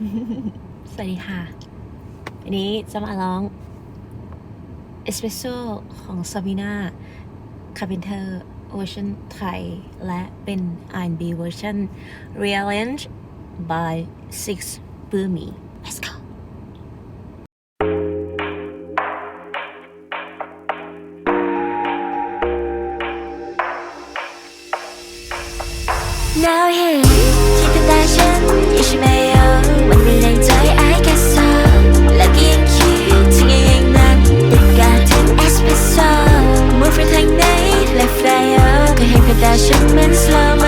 สวัสดีค่ะวันนี้จะมาร้องเอสเปรสโซของซาบิน่าคาร์เพนเทอร์เวอร์ชันไทย และเป็น R&B เวอร์ชัน Rearrange by Six Boomy Let's go now here ที่ตาฉั得单身也ไ没有 เป็นสโลโม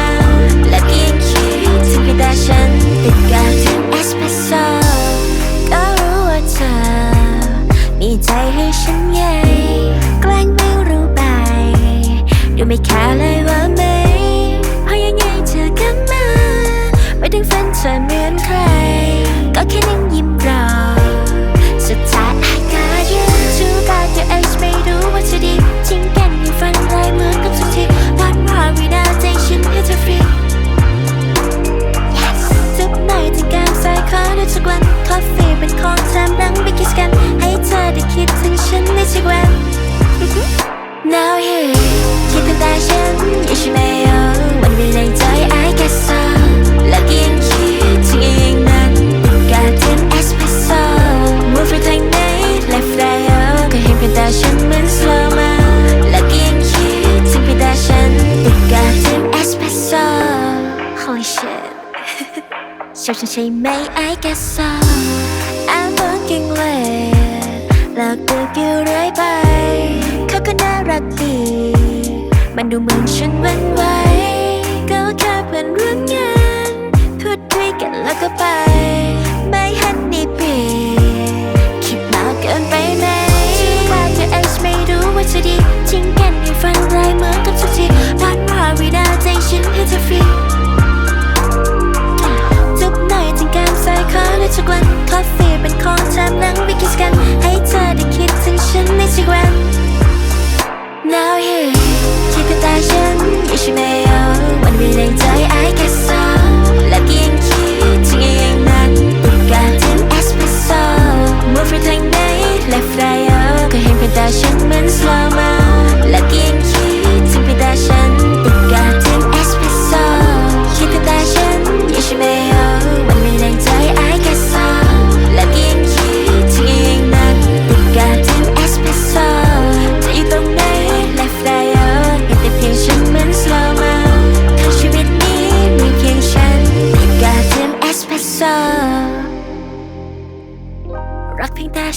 และเพียงคิดถึงตาฉันติดกับเอสเปรสโซ่ก็รู้ว่าเธอ มีใจให้ฉันไงแกล้งไม่รู้ไป ดูไม่คร์เลยว่ไหมเพราะยังไงเธอก็มา ไม่ถึงฝันเธอเหมือนใคร ก็แค่นั่งยิ้มรอ ชอบฉันใช่ไหม I guess so I'm looking late แล้วดูกี่เรื่อยไป เขาก็น่ารักดี มันดูเหมือนฉันวันไว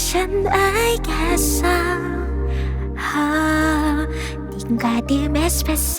ฉันไอแก่สาว oh, ยิ่งกว่าดื่มเอสเปรสโซ